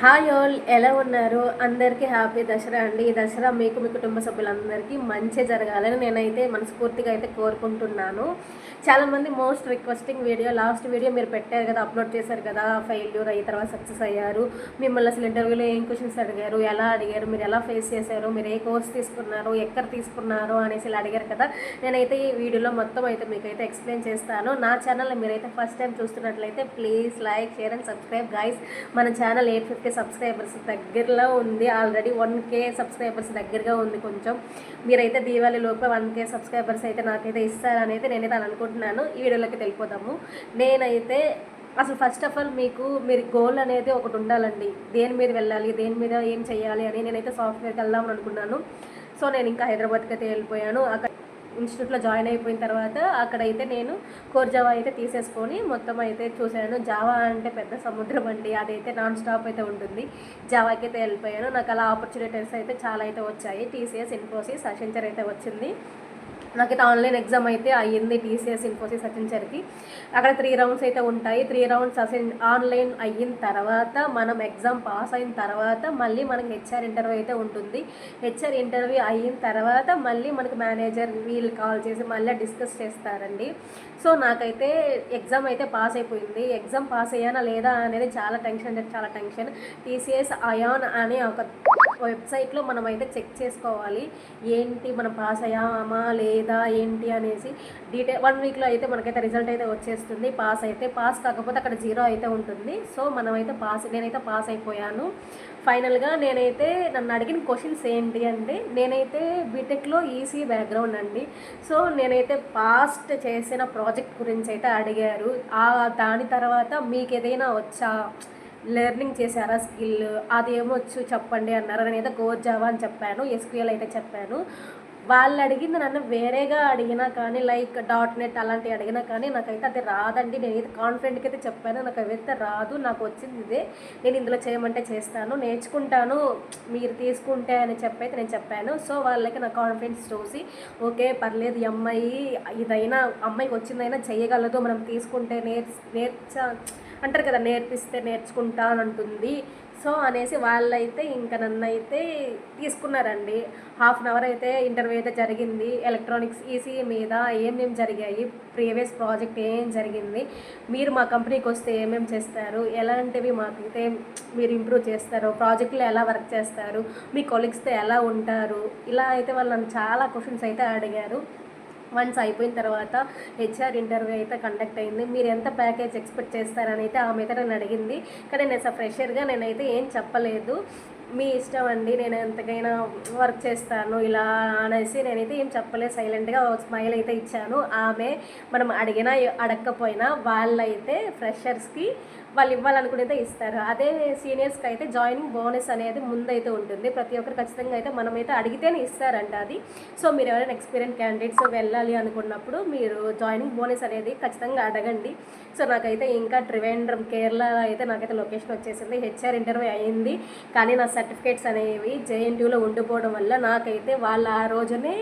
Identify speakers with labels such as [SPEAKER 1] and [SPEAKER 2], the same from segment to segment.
[SPEAKER 1] Hi all ఎలా ఉన్నారు? అందరికీ హ్యాపీ దసరా అండి. ఈ దసరా మీకు మీ కుటుంబ సభ్యులందరికీ మంచి జరగాలని నేనైతే మనస్ఫూర్తిగా అయితే కోరుకుంటున్నాను. చాలామంది most requesting video last video మీరు పెట్టారు కదా అప్లోడ్ చేశారు కదా ఫెయిల్యూర్ అయ్యి తర్వాత సక్సెస్ అయ్యారు. మిమ్మల్ని అసలు ఇంటర్వ్యూలో ఏం క్వశ్చన్స్ అడిగారు ఎలా అడిగారు మీరు ఎలా ఫేస్ చేశారు మీరు ఏ కోర్స్ తీసుకున్నారు ఎక్కడ తీసుకున్నారు అనేసి ఇలా అడిగారు కదా. నేనైతే ఈ వీడియోలో మొత్తం అయితే మీకైతే ఎక్స్ప్లెయిన్ చేస్తాను. నా ఛానల్ మీరైతే ఫస్ట్ టైం చూస్తున్నట్లయితే please like share and subscribe. Guys మన ఛానల్ ఎయిట్ ఫిఫ్టీ సబ్స్క్రైబర్స్ దగ్గరలో ఉంది. ఆల్రెడీ వన్ కే సబ్స్క్రైబర్స్ దగ్గరగా ఉంది కొంచెం. మీరైతే దీవాళి లోపల వన్ కే సబ్స్క్రైబర్స్ అయితే నాకైతే ఇస్తారనైతే అయితే నేనైతే అనుకుంటున్నాను. ఈ వీడియోలోకి వెళ్ళిపోదాము. నేనైతే అసలు ఫస్ట్ ఆఫ్ ఆల్ మీకు మీరు గోల్ అనేది ఒకటి ఉండాలండి. దేని మీద వెళ్ళాలి దేని మీద ఏం చేయాలి అని నేనైతే సాఫ్ట్వేర్కి వెళ్దామని అనుకున్నాను. సో నేను ఇంకా హైదరాబాద్కి అయితే వెళ్ళిపోయాను. అక్కడ ఇన్స్టిట్యూట్లో జాయిన్ అయిపోయిన తర్వాత అక్కడైతే నేను కోర్ జావా అయితే తీసేసుకొని మొత్తం అయితే చూశాను. జావా అంటే పెద్ద సముద్రం అండి. అదైతే నాన్ స్టాప్ అయితే ఉంటుంది. జావాకి అయితే వెళ్ళిపోయాను. నాకు అలా ఆపర్చునిటీస్ అయితే చాలా అయితే వచ్చాయి. టీసీఎస్ ఇన్ఫోసిస్ అసెంచర్ అయితే వచ్చింది. నాకైతే ఆన్లైన్ ఎగ్జామ్ అయితే అయ్యింది టీసీఎస్ ఇన్ఫోసిస్ అసెంచర్కి అక్కడ త్రీ రౌండ్స్ అయితే ఉంటాయి. త్రీ రౌండ్స్ అసెన్ ఆన్లైన్ అయిన తర్వాత మనం ఎగ్జామ్ పాస్ అయిన తర్వాత మళ్ళీ మనకి హెచ్ఆర్ ఇంటర్వ్యూ అయితే ఉంటుంది. హెచ్ఆర్ ఇంటర్వ్యూ అయిన తర్వాత మళ్ళీ మనకి మేనేజర్ వీళ్ళు కాల్ చేసి మళ్ళీ డిస్కస్ చేస్తారండి. సో నాకైతే ఎగ్జామ్ అయితే పాస్ అయిపోయింది. ఎగ్జామ్ పాస్ అయ్యానా లేదా అనేది చాలా టెన్షన్ అంటే చాలా టెన్షన్. టీసీఎస్ అయాన్ అనే ఒక వెబ్సైట్లో మనం అయితే చెక్ చేసుకోవాలి. ఏంటి మనం పాస్ అయ్యామా లేదా ఏంటి అనేసి డీటెయిల్ వన్ వీక్లో అయితే మనకైతే రిజల్ట్ అయితే వచ్చేస్తుంది. పాస్ అయితే పాస్ కాకపోతే అక్కడ జీరో అయితే ఉంటుంది. సో మనమైతే పాస్ నేనైతే పాస్ అయిపోయాను. ఫైనల్గా నేనైతే నన్ను అడిగిన క్వశ్చన్స్ ఏంటి అంటే నేనైతే బీటెక్లో ఈసీ బ్యాక్గ్రౌండ్ అండి. సో నేనైతే పాస్ట్ చేసిన ప్రాజెక్ట్ గురించి అయితే అడిగారు. ఆ దాని తర్వాత మీకు ఏదైనా వచ్చా? లెర్నింగ్ చేశారా స్కిల్ అది ఏమొచ్చు చెప్పండి అన్నారు నేనైతే కోర్ జావా అని చెప్పాను ఎస్క్యూఎల్ అయితే చెప్పాను. వాళ్ళు అడిగింది నన్ను వేరేగా అడిగినా కానీ లైక్ డాట్ నెట్ అలాంటివి అడిగినా కానీ నాకైతే అది రాదండి. నేను ఇది కాన్ఫిడెంట్కి అయితే చెప్పాను నాకు అవైతే రాదు. నాకు వచ్చింది ఇదే. నేను ఇందులో చేయమంటే చేస్తాను. నేర్చుకుంటాను. మీరు తీసుకుంటే అని చెప్పైతే నేను చెప్పాను. సో వాళ్ళకి నా కాన్ఫిడెన్స్ చూసి ఓకే పర్లేదు ఈ అమ్మాయి ఇదైనా అమ్మాయికి వచ్చిందైనా చేయగలదు. మనం తీసుకుంటే నేర్చ నేర్చ అంటారు కదా నేర్పిస్తే నేర్చుకుంటా అని అంటుంది. సో అనేసి వాళ్ళైతే ఇంకా నన్ను అయితే తీసుకున్నారండి. హాఫ్ అన్ అవర్ అయితే ఇంటర్వ్యూ అయితే జరిగింది. ఎలక్ట్రానిక్స్ ఈసీ మీద ఏమేమి జరిగాయి ప్రీవియస్ ప్రాజెక్ట్ ఏం జరిగింది మీరు మా కంపెనీకి వస్తే ఏమేమి చేస్తారు ఎలాంటివి మాకైతే మీరు ఇంప్రూవ్ చేస్తారు ప్రాజెక్టులో ఎలా వర్క్ చేస్తారు మీ కొలీగ్స్తో ఎలా ఉంటారు ఇలా అయితే వాళ్ళు నన్ను చాలా క్వశ్చన్స్ అయితే అడిగారు. వన్స్ అయిపోయిన తర్వాత హెచ్ఆర్ ఇంటర్వ్యూ అయితే కండక్ట్ అయింది. మీరు ఎంత ప్యాకేజ్ ఎక్స్పెక్ట్ చేస్తారని అయితే ఆమె అయితే నన్ను అడిగింది. కానీ నేను ఫ్రెషర్గా నేనైతే ఏం చెప్పలేదు. మీ ఇష్టం అండి నేను ఎంతకైనా వర్క్ చేస్తాను ఇలా అనేసి నేనైతే ఏం చెప్పలేదు. సైలెంట్గా స్మైల్ అయితే ఇచ్చాను. ఆమె మనం అడిగినా అడగకపోయినా వాళ్ళైతే ఫ్రెషర్స్కి వాళ్ళు ఇవ్వాలనుకునేది ఇస్తారు. అదే సీనియర్స్కి అయితే జాయినింగ్ బోనస్ అనేది ముందైతే ఉంటుంది. ప్రతి ఒక్కరు ఖచ్చితంగా అయితే మనమైతే అడిగితేనే ఇస్తారంట అది. సో మీరు ఎవరైనా ఎక్స్పీరియన్స్ క్యాండిడేట్స్ వెళ్ళాలి అనుకున్నప్పుడు మీరు జాయినింగ్ బోనస్ అనేది ఖచ్చితంగా అడగండి. సో నాకైతే ఇంకా త్రివేంద్రం కేరళ అయితే నాకైతే లొకేషన్ వచ్చేసింది. హెచ్ఆర్ ఇంటర్వ్యూ అయింది. కానీ నా సర్టిఫికేట్స్ అనేవి జేఎన్టీయూలో ఉండిపోవడం వల్ల నాకైతే వాళ్ళ ఆ రోజునే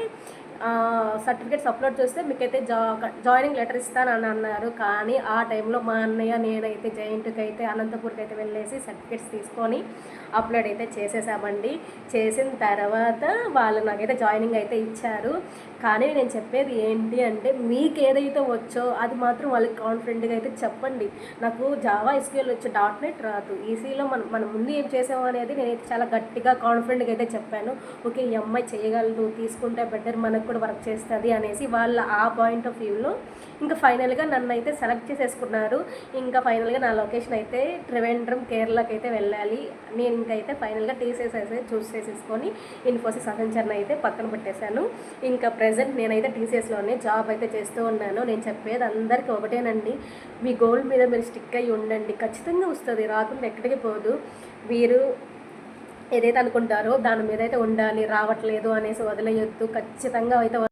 [SPEAKER 1] సర్టిఫికేట్స్ అప్లోడ్ చేస్తే మీకైతే జా జాయినింగ్ లెటర్ ఇస్తానని అన్నారు. కానీ ఆ టైంలో మా అన్నయ్య నేనైతే జైంట్కి అయితే అనంతపూర్కి అయితే వెళ్ళేసి సర్టిఫికేట్స్ తీసుకొని అప్లోడ్ అయితే చేసేసామండి. చేసిన తర్వాత వాళ్ళు నాకైతే జాయినింగ్ అయితే ఇచ్చారు. కానీ నేను చెప్పేది ఏంటి అంటే మీకు ఏదైతే వచ్చో అది మాత్రం వాళ్ళకి కాన్ఫిడెంట్గా అయితే చెప్పండి. నాకు జావా ఎస్క్యూఎల్ వచ్చి డాట్ నెట్ రాదు. ఈసీలో మనం మనం ముందు ఏం చేసాము అనేది నేనైతే చాలా గట్టిగా కాన్ఫిడెంట్గా అయితే చెప్పాను. ఓకే ఈ అమ్మాయి చేయగలదు తీసుకుంటే బెటర్ మనకు ఎప్పుడు వర్క్ చేస్తుంది అనేసి వాళ్ళ ఆ పాయింట్ ఆఫ్ వ్యూలో ఇంకా ఫైనల్గా నన్ను అయితే సెలెక్ట్ చేసేసుకున్నారు. ఇంకా ఫైనల్గా నా లొకేషన్ అయితే త్రివేంద్రం కేరళకి అయితే వెళ్ళాలి. నేను ఇంకైతే ఫైనల్గా టీసీఎస్ అయితే చూస్ చేసేసుకొని ఇన్ఫోసిస్ అసెంచర్ని అయితే పక్కన పెట్టేశాను. ఇంకా ప్రజెంట్ నేనైతే టీసీఎస్లోనే జాబ్ అయితే చేస్తూ ఉన్నాను. నేను చెప్పేది అందరికీ ఒకటేనండి. మీ గోల్ మీద మీరు స్టిక్ అయ్యి ఉండండి. ఖచ్చితంగా వస్తుంది. రాకుండా ఎక్కడికి పోదు. వీరు ఏదైతే అనుకుంటారో దాని మీద అయితే ఉండాలి రావట్లేదు అనేసి వదిలేయొద్దు. ఖచ్చితంగా అయితే